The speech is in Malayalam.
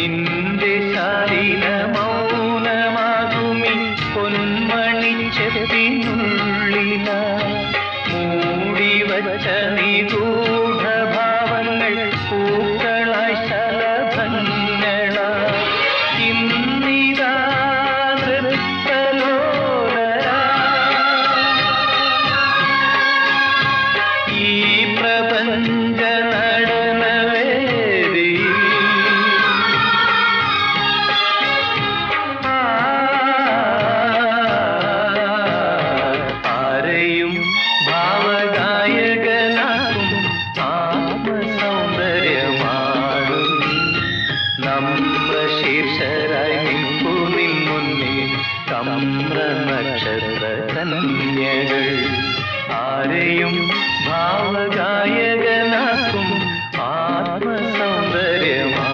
നിന്റെ ശാരീര മൗനമാകുമി. പൊന്മണി ചെപ്പിനുള്ളില മൂടി വച്ച നിഗൂഢഭാവങ്ങൾ പൂക്കളായി ശലഭങ്ങളാ. ഇന്നിതാ നമ്ര ശീർഷരായി നിൽപ്പു നിൻ മുന്നിൽ കമ്ര നക്ഷത്ര കന്യകൾ ആരെയും ഭാവഗായകൻ